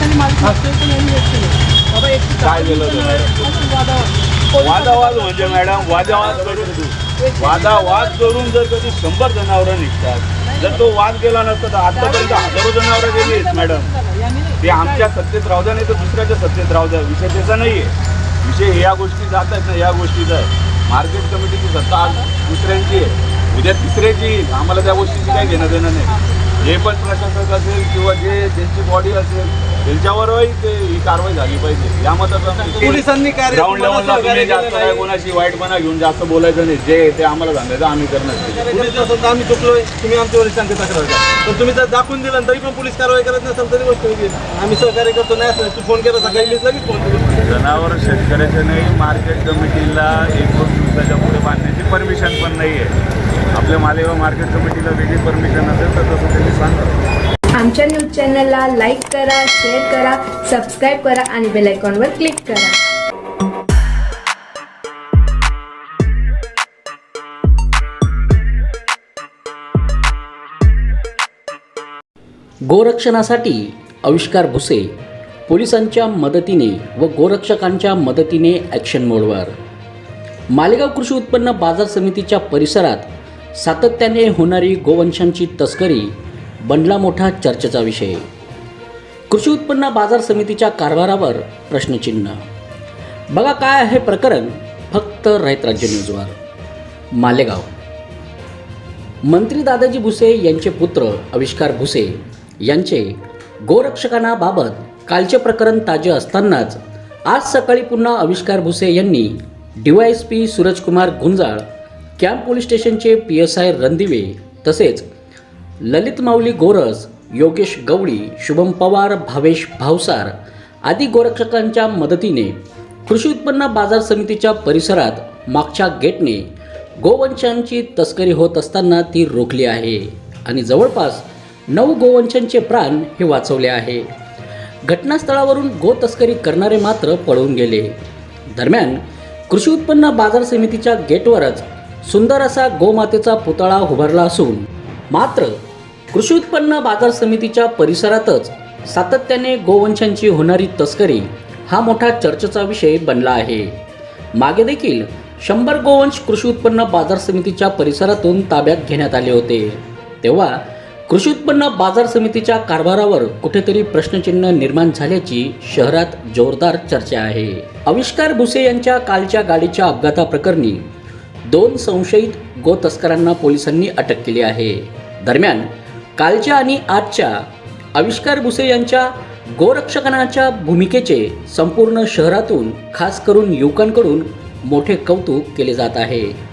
पोलिसांनी मागितलं असतं पण यांनी व्यक्त केलं. बाबा एक काय होतं वादावाद वादावाद म्हणजे मॅडम वादावाद करून वादावाद करून जर कधी शंभर जनावरं निघतात जर तो वाद गेला नसता तर आतापर्यंत हजारो जनावरं गेली आहेत मॅडम. ते आमच्या सत्तेत राहू नाही तर दुसऱ्याच्या सत्तेत राहू द्या. विषय त्याचा नाही आहे विषय या गोष्टी जात आहेत ना या गोष्टीचा. आहे मार्केट कमिटीची सत्ता आज दुसऱ्यांची आहे. उद्या तिसऱ्याची येईल. आम्हाला त्या गोष्टीची काही घेणं देणं नाही जे पण प्रशासक असेल किंवा जे ज्यांची बॉडी असेल त्यांच्यावरही ते ही कारवाई झाली पाहिजे. या मताचं पोलिसांनी कार्य ग्राउंड लेवलला तुम्ही जास्त काय. कोणाशी वाईटपणा घेऊन जास्त बोलायचं नाही. जे ते आम्हाला सांगायचं आम्ही करणार पोलीस असेल तर आम्ही चुकलोय तुम्ही आमच्या वरिष्ठांची तक्रार करा. पण तुम्ही जर दाखवून दिलं तरी पण पोलीस कारवाई करत नसेल तरी गोष्ट. आम्ही सहकार्य करतो नाही असं तू फोन केला सकाळी मीच लगेच फोन केला. जनावर शेतकऱ्याचे नाही मार्केट कमिटीला एक दोन दिवसाच्या पुढे बांधण्याची परमिशन पण नाही आहे आपल्या मालेगाव मार्केट कमिटीला वेगळी परमिशन असेल तर तसं त्यांनी सांगा आमच्या न्यूज चॅनलला लाईक करा शेअर करा सबस्क्राईब करा आणि बेल आयकॉनवर क्लिक करा. गोरक्षणासाठी आविष्कार भुसे पोलिसांच्या मदतीने व गोरक्षकांच्या मदतीने ॲक्शन मोडवर मालेगाव कृषी उत्पन्न बाजार समितीच्या परिसरात सातत्याने होणारी गोवंशांची तस्करी बनला मोठा चर्चेचा विषय. कृषी उत्पन्न बाजार समितीच्या कारभारावर प्रश्नचिन्ह. बघा काय आहे प्रकरण फक्त रहित राज्य न्यूजवर. मालेगाव. मंत्री दादाजी भुसे यांचे पुत्र आविष्कार भुसे यांचे गोरक्षकांबाबत कालचे प्रकरण ताजे असतानाच आज सकाळी पुन्हा आविष्कार भुसे यांनी DYSP Surajkumar Gunjal camp police स्टेशनचे पी एस आय रणदिवे तसेच ललित माऊली गोरस योगेश गवळी शुभम पवार भावेश भावसार आदी गोरक्षकांच्या मदतीने कृषी उत्पन्न बाजार समितीच्या परिसरात मागच्या गेटने गोवंशांची तस्करी होत असताना ती रोखली आहे आणि जवळपास नऊ गोवंशांचे प्राण हे वाचवले आहे. घटनास्थळावरून गो तस्करी करणारे मात्र पळून गेले. दरम्यान कृषी उत्पन्न बाजार समितीच्या गेटवरच सुंदर असा गोमातेचा पुतळा उभारला असून मात्र कृषी उत्पन्न बाजार समितीच्या परिसरातच सातत्याने गोवंशांची होणारी तस्करी हा मोठा चर्चेचा विषय बनला आहे. मागे देखील शंभर गोवंश कृषी उत्पन्न बाजार समितीच्या परिसरातून ताब्यात घेण्यात आले होते. तेव्हा कृषी उत्पन्न बाजार समितीच्या कारभारावर कुठेतरी प्रश्नचिन्ह निर्माण झाल्याची शहरात जोरदार चर्चा आहे. आविष्कार भुसे यांच्या कालच्या गाडीच्या अपघाताप्रकरणी दोन संशयित गो तस्करांना पोलिसांनी अटक केली आहे. दरम्यान कालच्या आणि आजच्या आविष्कार भुसे यांच्या गोरक्षकनाच्या भूमिकेचे संपूर्ण शहरातून खास करून युवकांकडून मोठे कौतुक केले जात आहे.